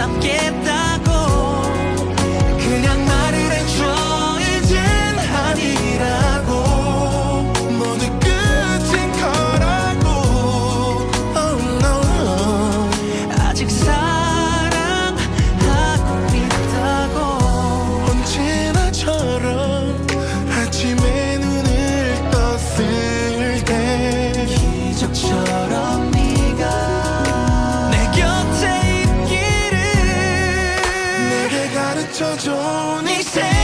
잡겠다고 그냥 말을 해줘. 이젠 아니라고. 모두 끝인 거라고. Oh no. 아직 사랑하고 있다고. 언제나처럼 아침에 눈을 떴을 때. 기적처럼 비춰줘 네 생.